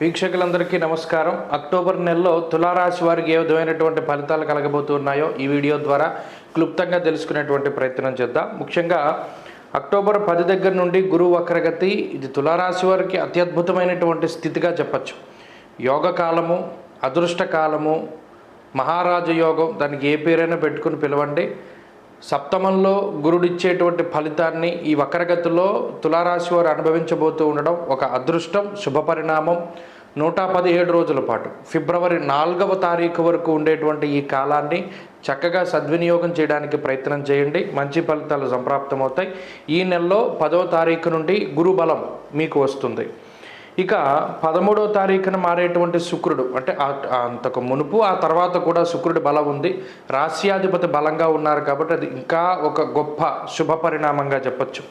వీక్షకులందరికీ నమస్కారం. అక్టోబర్ నెలలో తులారాశి వారికి ఏ విధమైనటువంటి ఫలితాలు కలగబోతున్నాయో ఈ వీడియో ద్వారా క్లుప్తంగా తెలుసుకునేటువంటి ప్రయత్నం చేద్దాం. ముఖ్యంగా అక్టోబర్ పది దగ్గర నుండి గురువు వక్రగతి ఇది తులారాశి వారికి అత్యద్భుతమైనటువంటి స్థితిగా చెప్పచ్చు. యోగ కాలము అదృష్ట కాలము మహారాజ యోగం దానికి ఏ పేరైనా పెట్టుకుని పిలవండి. సప్తమంలో గురుడిచ్చేటువంటి ఫలితాన్ని ఈ వక్రగతిలో తులారాశి వారు అనుభవించబోతూ ఉండడం ఒక అదృష్టం శుభ పరిణామం. నూట పదిహేడు రోజుల పాటు ఫిబ్రవరి నాలుగవ తారీఖు వరకు ఉండేటువంటి ఈ కాలాన్ని చక్కగా సద్వినియోగం చేయడానికి ప్రయత్నం చేయండి. మంచి ఫలితాలు సంప్రాప్తమవుతాయి. ఈ నెలలో పదవ తారీఖు నుండి గురుబలం మీకు వస్తుంది. ఇక పదమూడవ తారీఖున మారేటువంటి శుక్రుడు అంటే అంతకు మునుపు ఆ తర్వాత కూడా శుక్రుడి బలం ఉంది. రాశ్యాధిపతి బలంగా ఉన్నారు కాబట్టి అది ఇంకా ఒక గొప్ప శుభ పరిణామంగా చెప్పచ్చు.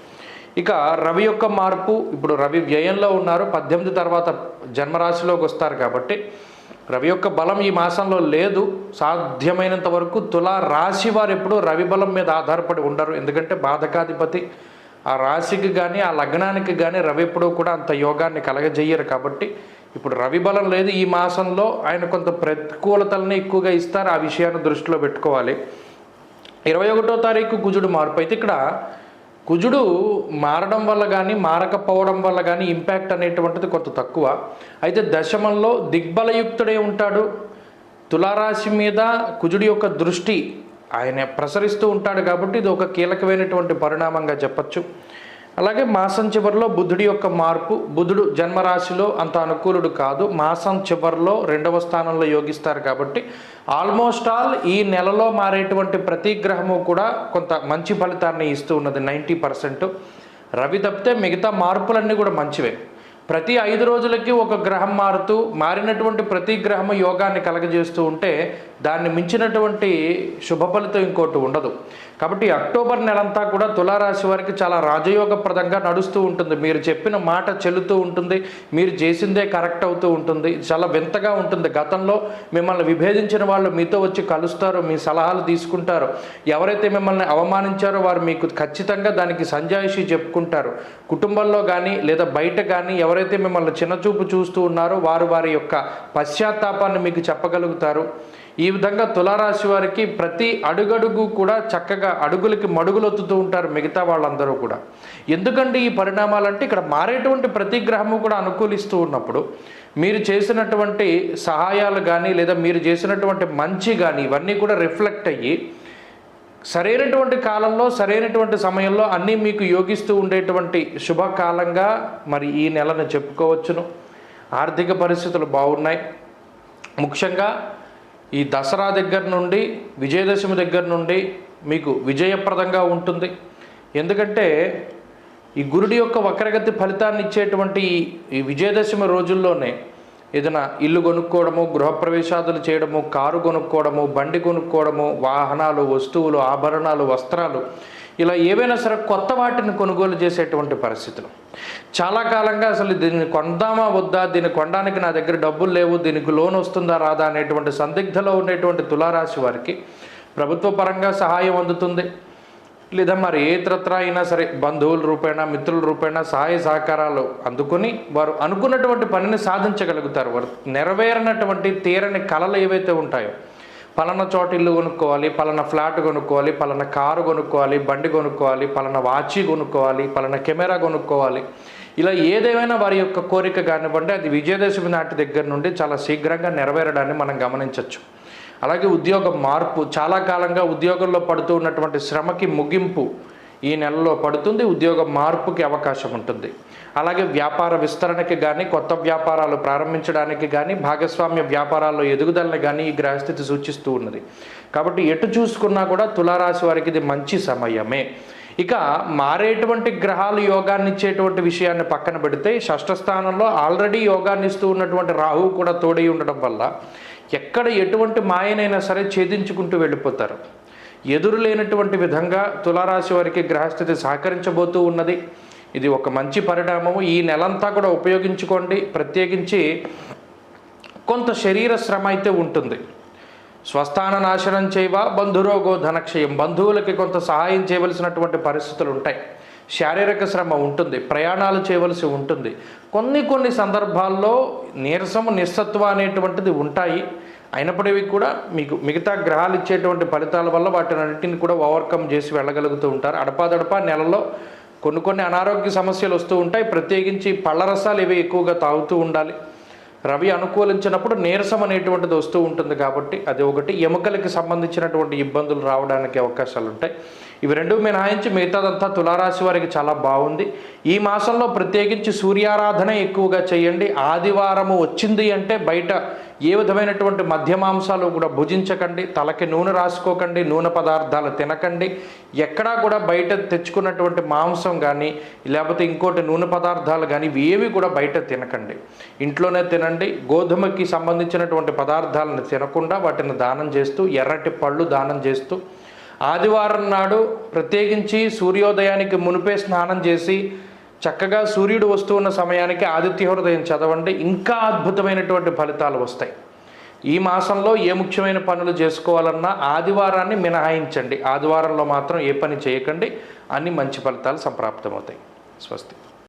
ఇక రవి యొక్క మార్పు ఇప్పుడు రవి వ్యయంలో ఉన్నారు. పద్దెనిమిది తర్వాత జన్మరాశిలోకి వస్తారు కాబట్టి రవి యొక్క బలం ఈ మాసంలో లేదు. సాధ్యమైనంత వరకు తులా రాశి వారు ఎప్పుడూ రవి బలం మీద ఆధారపడి ఉండరు. ఎందుకంటే బాధకాధిపతి ఆ రాశికి కానీ ఆ లగ్నానికి కానీ రవి ఎప్పుడూ కూడా అంత యోగాన్ని కలగజేయరు కాబట్టి ఇప్పుడు రవి బలం లేదు ఈ మాసంలో. ఆయన కొంత ప్రతికూలతల్ని ఎక్కువగా ఇస్తారు. ఆ విషయాన్ని దృష్టిలో పెట్టుకోవాలి. ఇరవై ఒకటో తారీఖు కుజుడు మార్పు అయితే ఇక్కడ కుజుడు మారడం వల్ల కానీ మారకపోవడం వల్ల కానీ ఇంపాక్ట్ అనేటువంటిది కొంత తక్కువ. అయితే దశమంలో దిగ్బలయుక్తుడే ఉంటాడు. తులారాశి మీద కుజుడి యొక్క దృష్టి ఆయన ప్రసరిస్తూ ఉంటాడు కాబట్టి ఇది ఒక కీలకమైనటువంటి పరిణామంగా చెప్పచ్చు. అలాగే మాసం చివరిలో బుద్ధుడి యొక్క మార్పు బుధుడు జన్మరాశిలో అంత అనుకూలుడు కాదు. మాసం చివరిలో రెండవ స్థానంలో యోగిస్తారు కాబట్టి ఆల్మోస్ట్ ఆల్ ఈ నెలలో మారేటువంటి ప్రతి గ్రహము కూడా కొంత మంచి ఫలితాన్ని ఇస్తూ ఉన్నది నైంటీ పర్సెంట్. రవి తప్పితే మిగతా మార్పులన్నీ కూడా మంచివే. ప్రతి ఐదు రోజులకి ఒక గ్రహం మారుతూ మారినటువంటి ప్రతి గ్రహము యోగాన్ని కలగజేస్తూ ఉంటే దాన్ని మించినటువంటి శుభ ఫలితం ఇంకోటి ఉండదు. కాబట్టి అక్టోబర్ నెలంతా కూడా తులారాశి వారికి చాలా రాజయోగప్రదంగా నడుస్తూ ఉంటుంది. మీరు చెప్పిన మాట చెల్లుతూ ఉంటుంది. మీరు చేసిందే కరెక్ట్ అవుతూ ఉంటుంది. చాలా వింతగా ఉంటుంది. గతంలో మిమ్మల్ని విభేదించిన వాళ్ళు మీతో వచ్చి కలుస్తారు మీ సలహాలు తీసుకుంటారు. ఎవరైతే మిమ్మల్ని అవమానించారో వారు మీకు ఖచ్చితంగా దానికి సంజాయిషి చెప్పుకుంటారు. కుటుంబంలో కానీ లేదా బయట కానీ ఎవరైతే మిమ్మల్ని చిన్నచూపు చూస్తూ ఉన్నారో వారు వారి యొక్క పశ్చాత్తాపాన్ని మీకు చెప్పగలుగుతారు. ఈ విధంగా తులారాశి వారికి ప్రతి అడుగడుగు కూడా చక్కగా అడుగులకి మడుగులొత్తుతూ ఉంటారు మిగతా వాళ్ళందరూ కూడా. ఎందుకంటే ఈ పరిణామాలంటే ఇక్కడ మారేటువంటి ప్రతి గ్రహము కూడా అనుకూలిస్తూ ఉన్నప్పుడు మీరు చేసినటువంటి సహాయాలు కానీ లేదా మీరు చేసినటువంటి మంచి కానీ ఇవన్నీ కూడా రిఫ్లెక్ట్ అయ్యి సరైనటువంటి కాలంలో సరైనటువంటి సమయంలో అన్నీ మీకు యోగిస్తూ ఉండేటువంటి శుభకాలంగా మరి ఈ నెలను చెప్పుకోవచ్చును. ఆర్థిక పరిస్థితులు బాగున్నాయి. ముఖ్యంగా ఈ దసరా దగ్గర నుండి విజయదశమి దగ్గర నుండి మీకు విజయప్రదంగా ఉంటుంది. ఎందుకంటే ఈ గురుడి యొక్క వక్రగతి ఫలితాన్ని ఇచ్చేటువంటి ఈ- ఈ విజయదశమి రోజుల్లోనే ఏదైనా ఇల్లు కొనుక్కోవడము గృహప్రవేశాదులు చేయడము కారు కొనుక్కోవడము బండి కొనుక్కోవడము వాహనాలు వస్తువులు ఆభరణాలు వస్త్రాలు ఇలా ఏవైనా సరే కొత్త వాటిని కొనుగోలు చేసేటువంటి పరిస్థితులు. చాలా కాలంగా అసలు దీన్ని కొందామా వద్దా దీన్ని కొనడానికి నా దగ్గర డబ్బులు లేవు దీనికి లోన్ వస్తుందా రాదా అనేటువంటి సందిగ్ధలో ఉండేటువంటి తులారాశి వారికి ప్రభుత్వ పరంగా సహాయం అందుతుంది. లేదా మరి ఏ ఇతరత్ర అయినా సరే బంధువుల రూపేణా మిత్రుల రూపేణా సహాయ సహకారాలు అందుకొని వారు అనుకున్నటువంటి పనిని సాధించగలుగుతారు. వారు నెరవేరినటువంటి తీరని కళలు ఏవైతే ఉంటాయో పలానా చోట ఇల్లు కొనుక్కోవాలి పలానా ఫ్లాట్ కొనుక్కోవాలి పలానా కారు కొనుక్కోవాలి బండి కొనుక్కోవాలి పలానా వాచి కొనుక్కోవాలి పలానా కెమెరా కొనుక్కోవాలి. ఇలా ఏదేమైనా వారి యొక్క కోరిక కానివ్వండి అది విజయదశమి నాటి దగ్గర నుండి చాలా శీఘ్రంగా నెరవేరడాన్ని మనం గమనించవచ్చు అలాగే ఉద్యోగ మార్పు చాలా కాలంగా ఉద్యోగంలో పడుతూ ఉన్నటువంటి శ్రమకి ముగింపు ఈ నెలలో పడుతుంది ఉద్యోగ మార్పుకి అవకాశం ఉంటుంది. అలాగే వ్యాపార విస్తరణకి కానీ కొత్త వ్యాపారాలు ప్రారంభించడానికి కానీ భాగస్వామ్య వ్యాపారాల్లో ఎదుగుదలని కానీ ఈ గ్రహస్థితి సూచిస్తూ ఉన్నది. కాబట్టి ఎటు చూసుకున్నా కూడా తులారాశి వారికి ఇది మంచి సమయమే. ఇక మారేటువంటి గ్రహాలు యోగాన్ని ఇచ్చేటువంటి విషయాన్ని పక్కన పెడితే షష్ఠ స్థానంలో ఆల్రెడీ యోగాన్ని ఇస్తూ ఉన్నటువంటి రాహువు కూడా తోడై ఉండడం వల్ల ఎక్కడ ఎటువంటి మాయనైనా సరే ఛేదించుకుంటూ వెళ్ళిపోతారు. ఎదురు లేనటువంటి విధంగా తులారాశి వారికి గ్రహస్థితి సహకరించబోతూ ఉన్నది. ఇది ఒక మంచి పరిణామము. ఈ నెలంతా కూడా ఉపయోగించుకోండి. ప్రత్యేకించి కొంత శరీర శ్రమ అయితే ఉంటుంది. స్వస్థాన నాశనం చేయవా? బంధురోగో ధనక్షయం. బంధువులకి కొంత సహాయం చేయవలసినటువంటి పరిస్థితులు ఉంటాయి. శారీరక శ్రమ ఉంటుంది. ప్రయాణాలు చేయవలసి ఉంటుంది. కొన్ని కొన్ని సందర్భాల్లో నీరసము నిస్సత్వం అనేటువంటిది ఉంటాయి. అయినప్పటికీ కూడా మీకు మిగతా గ్రహాలు ఇచ్చేటువంటి ఫలితాల వల్ల వాటిని అన్నింటిని కూడా ఓవర్కమ్ చేసి వెళ్ళగలుగుతూ ఉంటారు. అడపాదడపా నెలలో కొన్ని కొన్ని అనారోగ్య సమస్యలు వస్తూ ఉంటాయి. ప్రత్యేకించి పళ్ళ రసాలు ఇవి ఎక్కువగా తాగుతూ ఉండాలి. రవి అనుకూలించినప్పుడు నీరసం అనేటువంటిది వస్తూ ఉంటుంది కాబట్టి అది ఒకటి. ఎముకలకి సంబంధించినటువంటి ఇబ్బందులు రావడానికి అవకాశాలు ఉంటాయి. ఇవి రెండు మినహాయించి మిగతాదంతా తులారాశి వారికి చాలా బాగుంది. ఈ మాసంలో ప్రత్యేకించి సూర్యారాధన ఎక్కువగా చేయండి. ఆదివారము వచ్చింది అంటే బయట ఏ విధమైనటువంటి మధ్య మాంసాలు కూడా భుజించకండి తలకి నూనె రాసుకోకండి నూనె పదార్థాలు తినకండి. ఎక్కడా కూడా బయట తెచ్చుకున్నటువంటి మాంసం కానీ లేకపోతే ఇంకోటి నూనె పదార్థాలు కానీ ఇవి ఏవి కూడా బయట తినకండి. ఇంట్లోనే తినండి. గోధుమకి సంబంధించినటువంటి పదార్థాలను తినకుండా వాటిని దానం చేస్తూ ఎర్రటి పళ్ళు దానం చేస్తూ ఆదివారం నాడు ప్రత్యేకించి సూర్యోదయానికి మునిపే స్నానం చేసి చక్కగా సూర్యుడు వస్తూ ఉన్న సమయానికి ఆదిత్య హృదయం చదవండి. ఇంకా అద్భుతమైనటువంటి ఫలితాలు వస్తాయి. ఈ మాసంలో ఏ ముఖ్యమైన పనులు చేసుకోవాలన్నా ఆదివారాన్ని మినహాయించండి. ఆదివారంలో మాత్రం ఏ పని చేయకండి. అన్ని మంచి ఫలితాలు సంప్రాప్తమవుతాయి. స్వస్తి.